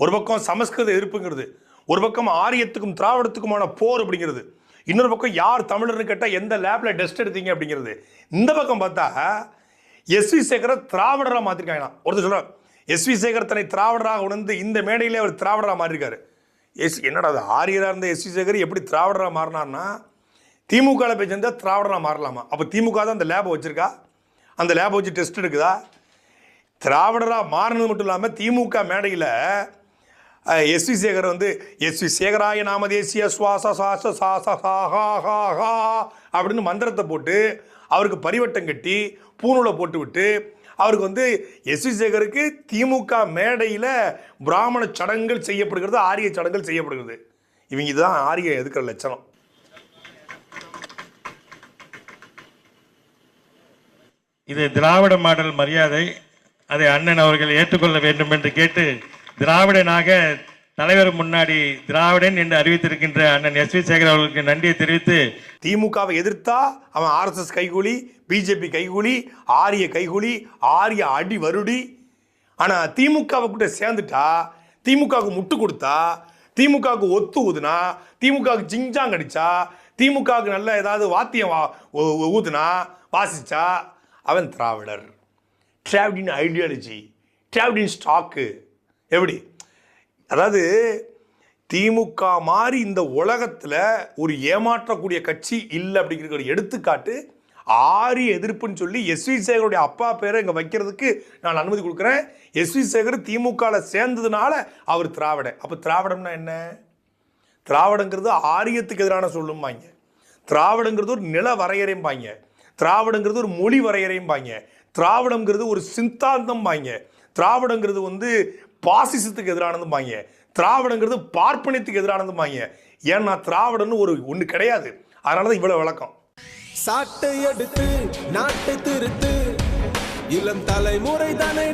ஒரு பக்கம் சமஸ்கிருத எதிர்ப்புங்கிறது ஒரு பக்கம் ஆரியத்துக்கும் திராவிடத்துக்குமான போர் அப்படிங்கிறது இன்னொரு பக்கம் யார் தமிழர்னு கேட்டால் எந்த லேபில் டெஸ்ட் எடுத்தீங்க அப்படிங்கிறது. இந்த பக்கம் பார்த்தா எஸ்வி சேகரை திராவிடராக மாற்றிருக்காங்க ஒருத்தர் சொல்கிறார் எஸ்வி சேகர் தன்னை திராவிடராக உணர்ந்து இந்த மேடையிலே அவர் திராவிடராக மாறியிருக்காரு. எஸ் என்னடா அது ஆரியராக இருந்த எஸ்வி சேகர் எப்படி திராவிடராக மாறினார்னா திமுகவில் போய் சேர்ந்தால் திராவிடராக மாறலாமா? அப்போ திமுக தான் அந்த லேபை வச்சுருக்கா? அந்த லேபை வச்சு டெஸ்ட் எடுக்குதா? திராவிடராக மாறினது மட்டும் இல்லாமல் திமுக மேடையில் எஸ்வி சேகர் வந்து எஸ்வி சேகராய நாம தேசிய சுவாச சுவாச சாச ஹா அப்படின்னு மந்திரத்தை போட்டு அவருக்கு பரிவட்டம் கட்டி பூநூலை போட்டு விட்டு அவருக்கு வந்து எஸ்வி சேகருக்கு திமுக மேடையில் பிராமண சடங்குகள் செய்யப்படுகிறது ஆரிய சடங்குகள் செய்யப்படுகிறது. இவங்க இதுதான் ஆரிய எதுக்கிற லட்சணம். இது திராவிட மாடல் மரியாதை அதை அண்ணன் அவர்கள் ஏற்றுக்கொள்ள வேண்டும் என்று கேட்டு திராவிடனாக தலைவர் முன்னாடி திராவிடன் என்று அறிவித்திருக்கின்ற அண்ணன் எஸ் வி சேகர் அவர்களுக்கு நன்றியை தெரிவித்து திமுகவை எதிர்த்தா அவன் ஆர்எஸ்எஸ் கைகூலி பிஜேபி கைகூலி ஆரிய கைகூலி ஆரிய அடி வருடி. ஆனால் திமுகவை கூட சேர்ந்துட்டா திமுகவுக்கு முட்டு கொடுத்தா திமுகவுக்கு ஒத்து ஊதுனா திமுகவுக்கு ஜிங்ஜாங் அடித்தா திமுகவுக்கு நல்ல ஏதாவது வாத்தியம் வா- ஊதுனா வாசிச்சா அவன் திராவிடர். டிராவிடின் ஐடியாலஜி டிராவிடின் ஸ்டாக்கு எப்படி? அதாவது திமுக மாதிரி இந்த உலகத்தில் ஒரு ஏமாற்றக்கூடிய கட்சி இல்லை அப்படிங்கிற ஒரு எடுத்துக்காட்டு ஆரிய எதிர்ப்புன்னு சொல்லி எஸ்வி சேகருடைய அப்பா பேரை இங்கே வைக்கிறதுக்கு நான் அனுமதி கொடுக்குறேன். எஸ்வி சேகர் திமுகவில் சேர்ந்ததுனால அவர் திராவிட. அப்போ திராவிடம்னா என்ன? திராவிடங்கிறது ஆரியத்துக்கு எதிரான சொல்லும்பாங்க. திராவிடங்கிறது ஒரு நில வரையறைம்பாங்க. திராவிடங்கிறது ஒரு மொழி வரையறைம்பாங்க. திராவிடங்கிறது ஒரு சித்தாந்தம் பாங்க திராவிடங்கிறது வந்து பாசிசத்துக்கு எதிரானதும்பாங்க திராவிடங்கிறது பார்ப்பனியத்துக்கு எதிரானதும்பாங்க ஏன்னா திராவிடன்னு ஒரு ஒன்று கிடையாது. அதனால தான் இவ்வளோ விளக்கம். சாட்டை எடுத்து நாட்டை திருத்து இளம் தலைமுறை தானே